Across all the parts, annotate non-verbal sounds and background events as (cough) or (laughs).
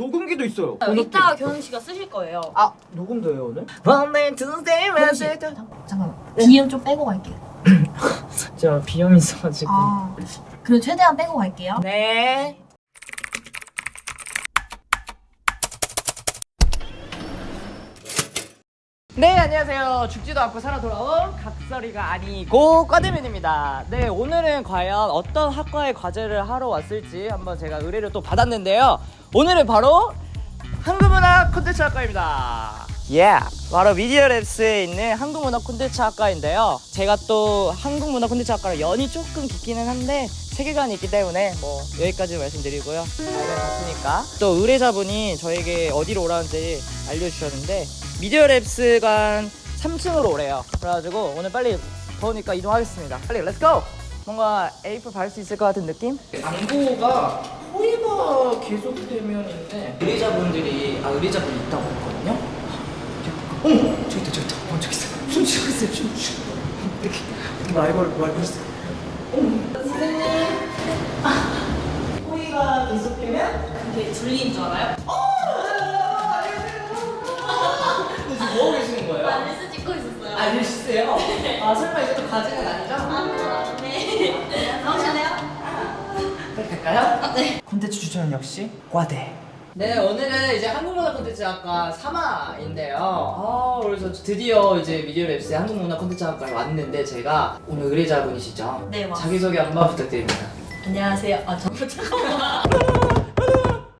녹음기도 있어요. 이따 교훈 씨가 쓰실 거예요. 아 녹음돼요 오늘? Monday, Tuesday, Wednesday. 잠깐만. 비음 좀 빼고 갈게요. (laughs) 저 비염 있어가지고. 아. 그럼 최대한 빼고 갈게요. 네. 네 안녕하세요. 죽지도 않고 살아 돌아온 각설이가 아니고 과대면입니다. 네 오늘은 과연 어떤 학과의 과제를 하러 왔을지 한번 제가 의뢰를 또 받았는데요. 오늘은 바로 한국문화 콘텐츠 학과입니다. 예 바로 미디어 랩스에 있는 한국문화 콘텐츠 학과인데요. 제가 또 한국문화 콘텐츠 학과랑 연이 조금 깊기는 한데 세계관이 있기 때문에 뭐 여기까지 말씀드리고요. 알면 좋으니까. 또 의뢰자분이 저에게 어디로 오라는지 알려주셨는데 미디어랩스관 3층으로 오래요. 그래가지고 오늘 빨리 더우니까 이동하겠습니다. 빨리 렛츠고 뭔가 A4 받을 수 있을 것 같은 느낌? 광고가 허위가 계속되면인데 의뢰자분들이 아 의뢰자분이 있다고 했거든요? 어머 저기 있다 저기 있다. 어 저기 있어 춤 추고 있어요 춤 추고. 이렇게 말벌 말벌 있어 (laughs) 허위가 계속되면 그게 들리는 줄 알아요? 지금 뭐 하고 계시는 거예요? 릴스 찍고 있었어요. 아 일시세요? 아 설마 이것도 과제는 아니죠? 아, 네. 나오시네요? 빨리 갈까요? 아, 네. 콘텐츠 추천은 역시 과대. 네 오늘은 이제 한국문화 콘텐츠 학과 3화인데요. 아 그래서 드디어 이제 미디어랩스의 한국문화 콘텐츠 학과에 왔는데 제가 오늘 의뢰자분이시죠? 네, 맞습니다. 자기소개 한번 부탁드립니다. 안녕하세요. 아, 잠깐만. (laughs)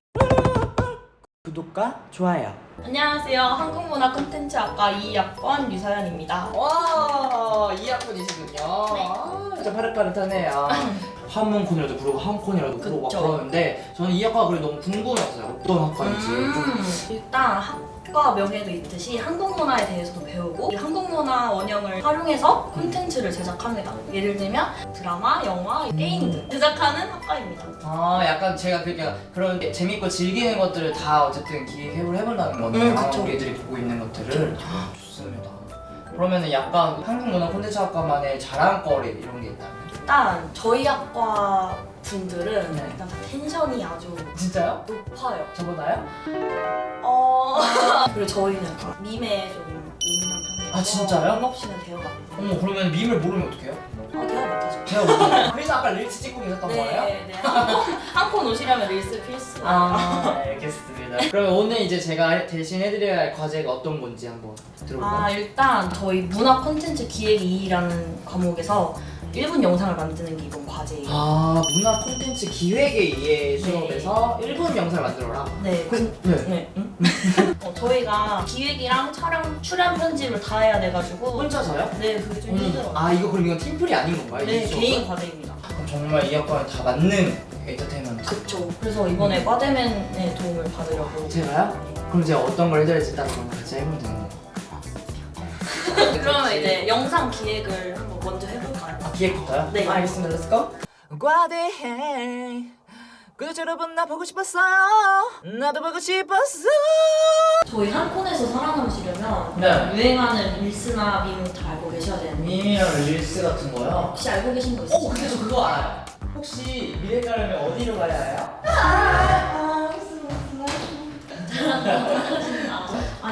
구독과 좋아요. 안녕하세요. 한국문화 콘텐츠 학과 2학번 유서연입니다. 와, 이 학번이시군요. 아, 진짜 파릇파릇하네요. (laughs) 한문 콘이라도 부르고 한콘이라도 부르고 막 그쵸. 그러는데 저는 이 학과가 그래 너무 궁금했어요. 어떤 학과인지 좀 음, 일단 학과 명에도 있듯이 한국 문화에 대해서도 배우고 이 한국 문화 원형을 활용해서 콘텐츠를 제작합니다. 예를 들면 드라마, 영화, 게임 등 제작하는 학과입니다. 아 약간 제가 그러니까 그런 게 재밌고 즐기는 것들을 다 어쨌든 기획을 해본다는 거네요. 음, 그쵸. 우리들이 보고 있는 것들을 아, 좋습니다. 그러면은 약간 한국 문화 콘텐츠 학과만의 자랑거리 이런 게 있다면 일단 저희 학과 분들은 네. 일단 다 텐션이 아주 진짜요? 높아요. 저보다요? 어 (laughs) 그리고 저희는 약간 밈에 좀 예민한 편이라서 아, 진짜요? 밈 없이는 대화가 안 돼요. 어머 그러면 밈을 모르면 어떡해요? 아 대화 못하죠. 제가 못해요. 그래서 아까 릴스 찍고 계셨던 거예요? 네, 네. 한콘 오시려면 릴스 필수. 아 알겠습니다. 그러면 오늘 이제 제가 대신 해드려야 할 과제가 어떤 건지 한번 들어볼까요? 아 일단 저희 문화 콘텐츠 기획 2라는 과목에서 1분 영상을 만드는 게 이번 과제예요. 아 문화 콘텐츠 기획에 의해 수업에서 1분 영상을 만들어라. 네. 그, 네. 네. 응? (laughs) 어, 저희가 기획이랑 촬영, 출연 편집을 다 해야 돼가지고 혼자서요? 네 그게 좀 음. 힘들어요. 아 이거 그럼 이건 팀플이 아닌 건가요? 네 이 수업은? 개인 과제입니다. 그럼 정말 이 학과에 다 맞는 엔터테인먼트. 그쵸. 그래서 이번에 과대맨의 도움을 받으려고. 제가요? 그럼 제가 어떤 걸 해드려야 될지 딱 그럼 같이 해보면 되는 거예요. (laughs) 그러면 이제 영상 기획을 한번 먼저 해볼까요? 아 기획부터요? 네. 아, 알겠습니다. 렛츠고. 과대해. 구독 여러분 나 보고 싶었어요. 나도 보고 싶었어. 저희 한콘에서 살아남으시려면 네. 유행하는 릴스나 밈을 다 알고 계셔야 되는데 밈이랑 릴스 같은 거요? 혹시 알고 계신 거 있으세요? 어, 근데 저 그거 알아요. 혹시 미래 가려면 어디로 가야 해요? 아니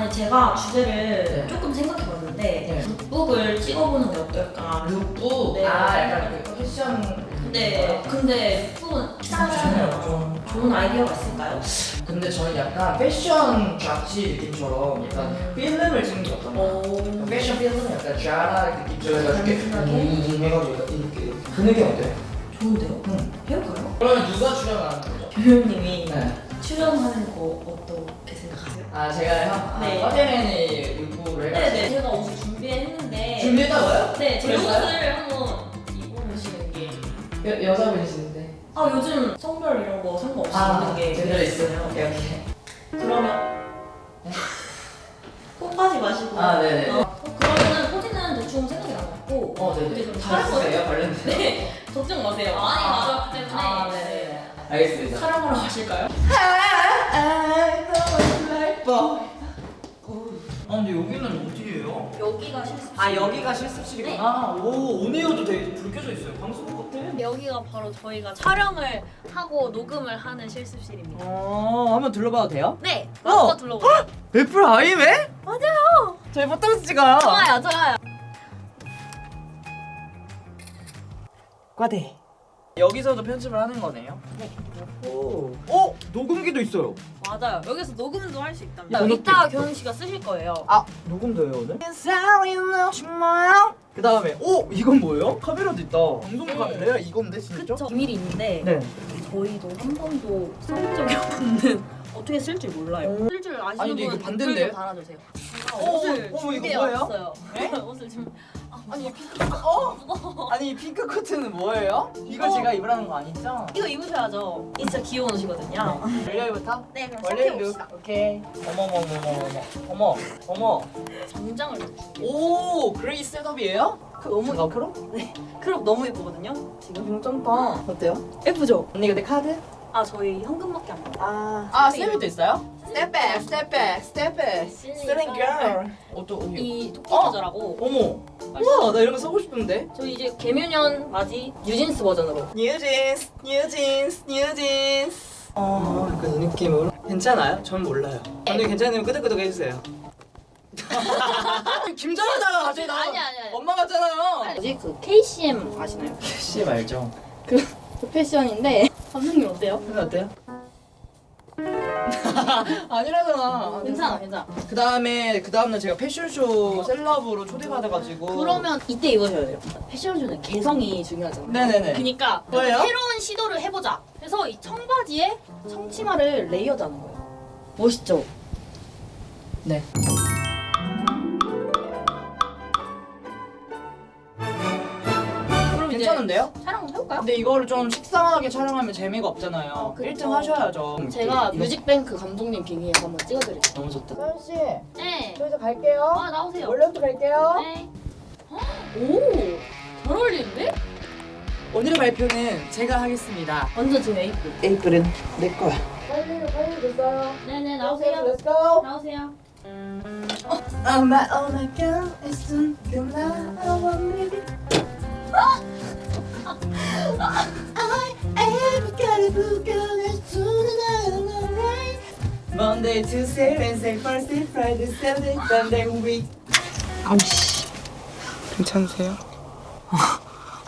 제가 주제를 네. 조금 생각해봤는데 네. 룩북을 찍어보는 게 어떨까 룩북. 네. 아, 약간 그 패션. 네 근데 룩북은 좋네요, 좀. 좋은 아이디어가 있을까요? 근데 저는 약간 패션 잡지 느낌처럼 약간 음. 필름을 찍는 게 어떤가? 오 패션 필름은 약간 샤라 느낌처럼 해가지고 이렇게 단순하게? 음, 해가지고 이렇게 이렇게 그 느낌 어때요? 좋은데요? 응. 해볼까요? 그러면 누가 출연하는 거죠? 교수님이 네. 출연하는 거 어떻게 생각하세요? 아 제가요? 네. 아, 화제맨이 룩북을 해가지고 네네 제가 옷을 준비했는데 준비했다고요? 네, 제 그랬어요? 옷을 한번 입어보시는 게. 여, 여자분이신데 아, 요즘 성별 이런 거 상관없이 입는 게 제대로 있어요? 오케이 오케이 그러면. 꽃까지 마시고. 아 네네 어, 그러면은 포즈는 대충 생각이 안 났고. 어 네네 좀잘 촬영을. 쓰세요 관련된 네, 걱정 마세요. 많이 아. 가져왔기 때문에. 아 네네 알겠습니다 촬영하러 가실까요? I know it's like boy. 아 근데 여기는 어디예요? 여기가 실습실. 아 여기가 실습실이구나. 오 오네요도 되게 불 켜져 있어요. 방송 같아. 여기가 바로 저희가 촬영을 하고 녹음을 하는 실습실입니다. 어 한번 둘러봐도 돼요? 네, 어. 한번 둘러보세요. 애플 아이맥? 맞아요. 저희 포토스 찍어요. 좋아요, 좋아요. 과대. 여기서도 편집을 하는 거네요. 오, 오 녹음기도 있어요. 맞아요. 여기서 녹음도 할 수 있답니다. 이거 이따 교훈 씨가 쓰실 거예요. 아 녹음도요 오늘? 그 다음에 오 이건 뭐예요? 카메라도 있다. 방송 네. 카메라 이건데 진짜? 그쵸. 비밀이 있는데 네. 저희도 한 번도 써본 적이 없는 (laughs) 어떻게 쓸 줄 몰라요. 쓸 줄 아시는 아니, 근데 이거 분 반대인데? 댓글 달아주세요. 어, 옷을 어, 이거 준비해 뭐예요? 왔어요. 네? 옷을 좀 아, 아니 핑크 어? 아니 이 핑크 코트는 뭐예요? 이거 이거- 제가 입으라는 거 아니죠? 이거 입으셔야죠. 이 진짜 귀여운 옷이거든요. 월요일부터? 네, 그럼 월요일 시작해 룩 봅시다. 오케이 어머 어머 어머 어머 어머 어머 정장을 오 그레이 셋업이에요? 그 너무 제가 앞으로? 크롭 너무 예쁘거든요. 지금 괜찮다 어때요? 예쁘죠? 언니 근데 카드? 아 저희 현금밖에 안 받아요. 아, 아 스텝도 있어요? 스텝백 스텝백 스텝백 걸 어또 이 토끼 어? 모자라고 어머 우와 나 이런 거 사고 싶은데 저희 이제 개묘년 맞이 뉴진스 버전으로 뉴진스 뉴진스 뉴진스 어, 그 느낌으로 괜찮아요? 전 몰라요 언니 괜찮으면 끄덕끄덕 해주세요 (laughs) 김정하잖아 갑자기 나 아니, 아니, 아니. 엄마 같잖아요 뭐지 그 KCM 아시나요? 씨 말죠 그, 그 패션인데 감독님 어때요? 근데 어때요? (laughs) 아니라잖아 괜찮아 괜찮아. 그 다음에 그 다음날 제가 패션쇼 셀럽으로 초대받아가지고. 그러면 이때 입으셔야 돼요. 패션쇼는 개성이 중요하잖아요. 네네네. 그러니까 뭐예요? 새로운 시도를 해보자. 그래서 이 청바지에 청치마를 레이어드하는 거예요. 멋있죠? 네 괜찮은데요? 촬영 해볼까요? 근데 이거를 좀 식상하게 촬영하면 재미가 없잖아요 그쵸. 1등 하셔야죠 제가 이거- 뮤직뱅크 감독님 비기에서 한번 찍어드릴게요 너무 좋다 서현 씨 네 저 이제 갈게요 아 나오세요 원래부터 갈게요 네 헉, 오! 잘 어울리는데? 오늘의 발표는 제가 하겠습니다 완전 지금 에이프 에이프는 내 거야 빨리 빨리 됐어요 네네 나오세요 Let's go 나오세요 Oh my oh my god it's soon have baby I ever got Monday, Tuesday, Wednesday, Thursday, Friday, Saturday, Sunday, week 아우씨 괜찮으세요?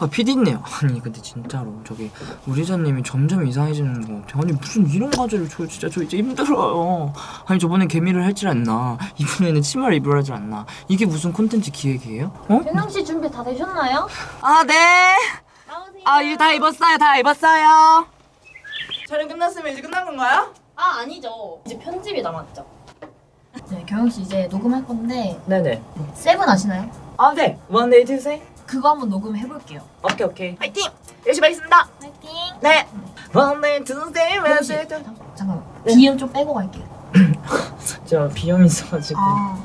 아 피디네요 아니 근데 진짜로 저기 우리 자님이 점점 이상해지는 거 같아 아니 무슨 이런 과제를 저 진짜 저 이제 힘들어요 아니 저번에 개미를 할줄 않나 이번에는 치마를 입으려 하질 않나 이게 무슨 콘텐츠 기획이에요? 어? 윤영 씨 준비 다 되셨나요? 아네 나오세요 아 이거 다 입었어요 다 입었어요. 촬영 끝났으면 이제 끝난 건가요? 아 아니죠. 이제 편집이 남았죠. 네 경영 씨 이제 녹음할 건데. 네네. 세븐 아시나요? 아 네. 원데이 투세이 그거 한번 녹음해 볼게요. 오케이 오케이. 화이팅! 열심히 하겠습니다. 파이팅! 네. 원데이 투세이 wednesday 잠깐만. 네. 비음 좀 빼고 갈게요. (laughs) 저 비염 있어가지고. 아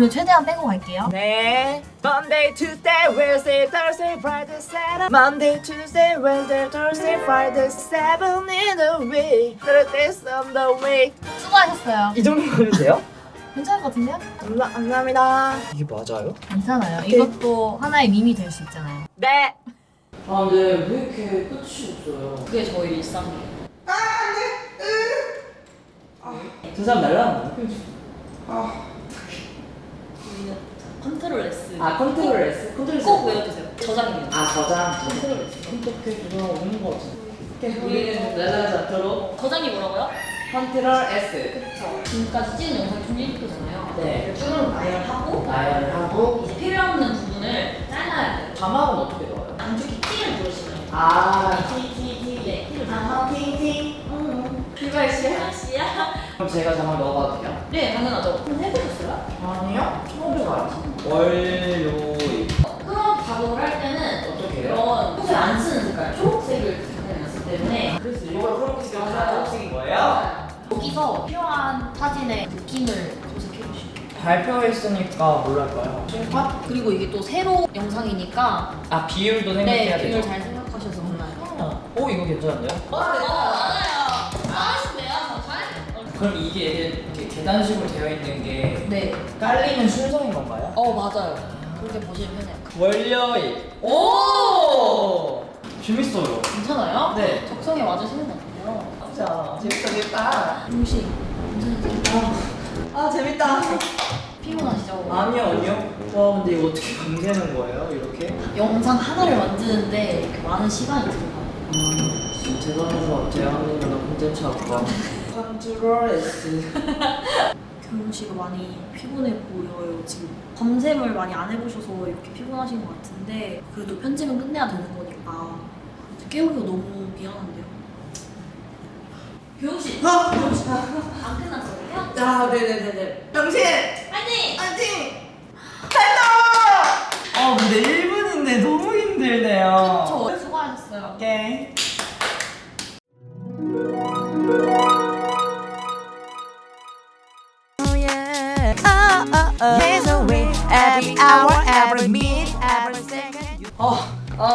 그리고 최대한 빼고 갈게요 네. Monday, Tuesday, Wednesday, Thursday, Friday, Saturday. Monday, Tuesday, Wednesday, Thursday, Friday, seven in the week. Thursdays on the week. 수고하셨어요 이 정도 돼요? 괜찮을 것 같은데요? 감사, 감사합니다. 이게 맞아요? 괜찮아요 오케이. 이것도 하나의 밈이 될 수 있잖아요 네. 아, 근데 왜 이렇게 끝이 없어요? 그게 저희 일상이에요 두 사람 날라간 우리는 컨트롤 S 아, 컨트롤 S. 컨트롤 꼭 외워주세요 저장이에요 아, 저장. 컨트롤 S 어떻게 누가 오는 거 같아? 우리는 날라가지 않도록 저장이 뭐라고요? 컨트롤 S. 그쵸 지금까지 찍은 영상이 총 1%잖아요 네. 쭉 나열하고 나열을 하고 이제 필요 없는 부분을 잘라야 돼요 자막은 어떻게 넣어요? 안쪽에 T를 누르시면 돼요 아, T, T, T 네 T를 아하, 누르시면 팅팅. 응 피가 씨야? 아시야? 그럼 제가 자막 넣어봐도 돼요? 네 당연하죠 한번 해보셨어요? 아니요. 처음 해봐요. 월요일. 그런 작업을 할 때는 어떻게 해요? 그런 평소에 안 쓰는 색깔 초록색을 사용했기 때문에 그래서 이걸 초록색이 초록색인 거예요? 여기서 필요한 사진의 느낌을 검색해 주시면 돼요. 발표했으니까 뭘할까요? 칠판? 그리고 이게 또 세로 영상이니까 아 비율도 생각해야 네, 되죠? 이걸 잘 생각하셔서 혼나요. 어, 오 이거 괜찮은데요? 맞아요. 그럼 이게 이렇게 계단식으로 되어 있는 게 네. 깔리는 순서인 건가요? 어 맞아요. 그렇게 보시면 편해요. 월요일. 오! 재밌어요. 괜찮아요? 네. 적성에 맞으시는 것 같아요. 자, 재밌다, 재밌다. 혹시 괜찮으세요? 아, 재밌다. 피곤하시죠? 아니요, 아니요. 와, 근데 이거 어떻게 밤새는 거예요, 이렇게? 영상 하나를 만드는데 이렇게 많은 시간이 들어가요. 음, 대단해서 제안이나 콘텐츠 학과. 컨트롤 S. (laughs) 경훈 씨가 많이 피곤해 보여요 지금. 밤샘을 많이 안 해보셔서 이렇게 피곤하신 것 같은데 그래도 편집은 끝내야 되는 거니까 깨우기가 너무 미안한데요. 교훈 씨, 아, 안 끝났어요? 아, 네네네네. 당신! 파이팅!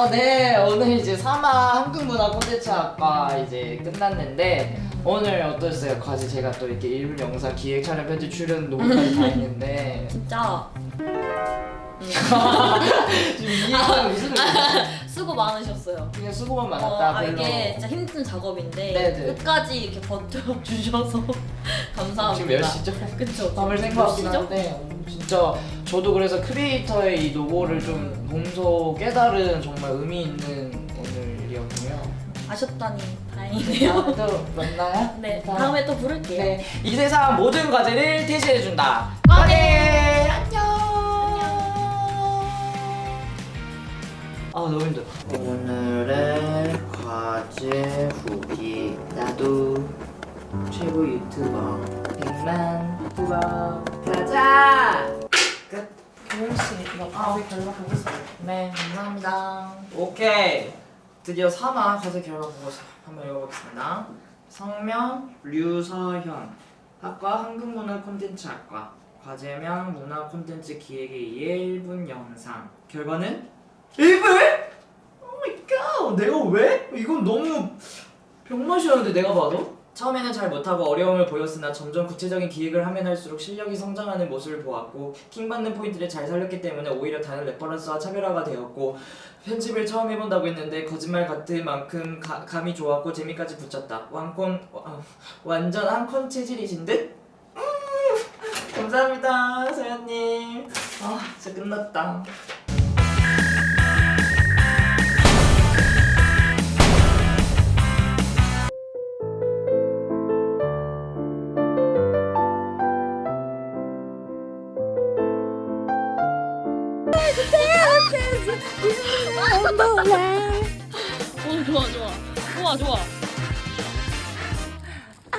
어, 네. 오늘 이제 3화 한국문화 콘텐츠학과 이제 끝났는데 오늘 어떠셨어요? 과제 제가 또 이렇게 1분 영상 기획 촬영 편집 출연 녹음까지 다 했는데 (laughs) 진짜 (laughs) 지금 이해가 무슨 소리예요? 수고 많으셨어요. 그냥 수고만 어, 많았다 아, 별로 이게 진짜 힘든 작업인데 네네. 끝까지 이렇게 버텨주셔서 (laughs) 감사합니다. 지금 몇 시죠? 그쵸. 밤을 같긴 한데 어, 진짜 저도 그래서 크리에이터의 이 노고를 좀 몸소 깨달은 정말 의미 있는 오늘이었고요 아셨다니 다행이네요. 다음에도 만나요? 네, 다음에 또 부를게요. 네, 이 세상 모든 과제를 퇴시해준다. 과제! 아 너무 힘들어. 오늘의 과제 후기 나도 최고 유튜버 100만 후보 가자. 끝. 교훈 씨 이거 과제 결과 보고 있어요. 네, 감사합니다. 오케이. 드디어 3화 과제 결과 보고서 한번 읽어보겠습니다. 성명 류서현 학과 한국문화 콘텐츠학과 과제명 문화 콘텐츠 기획에 의해 1분 영상 결과는 1분? 오마이갓 내가 왜? 이건 너무 병맛이었는데 내가 봐도 처음에는 잘 못하고 어려움을 보였으나 점점 구체적인 기획을 하면 할수록 실력이 성장하는 모습을 보았고 킹받는 포인트를 잘 살렸기 때문에 오히려 다른 레퍼런스와 차별화가 되었고 편집을 처음 해본다고 했는데 거짓말 같을 만큼 가- 감이 좋았고 재미까지 붙였다 완콘 와- 완전 한콘 체질이신 듯? 음, 감사합니다 서현님 아 진짜 끝났다 오 좋아 좋아. 좋아 좋아.